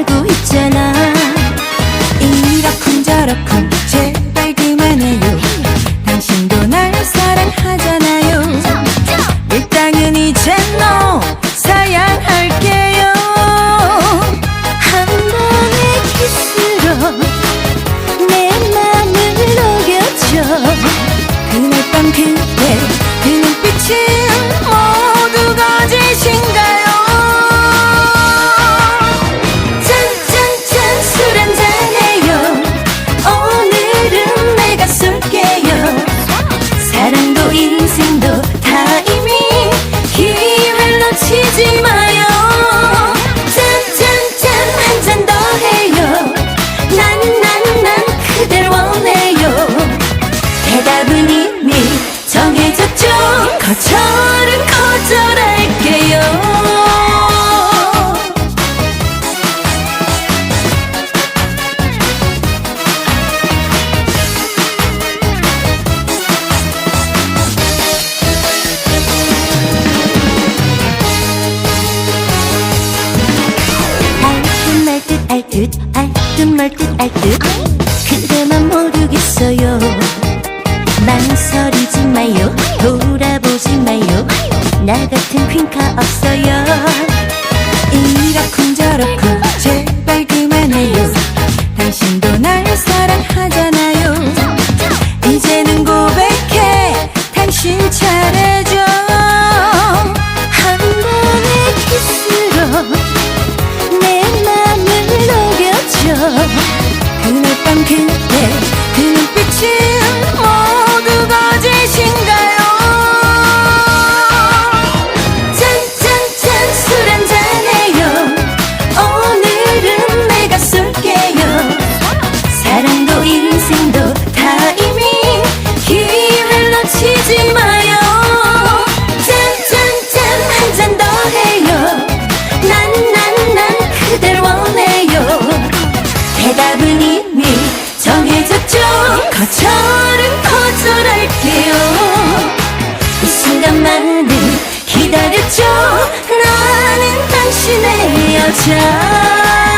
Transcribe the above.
알고 있잖아. 저는 거절할게요. 알듯 말듯 알듯 알듯 말듯 알듯. 망설이지 마요. 돌아보지 마요. 나 같은 퀸카 없어요. 이렇게 계획은 이미 정해졌죠. 거처럼 거절할게요. 이 순간만을 기다렸죠. 나는 당신의 여자.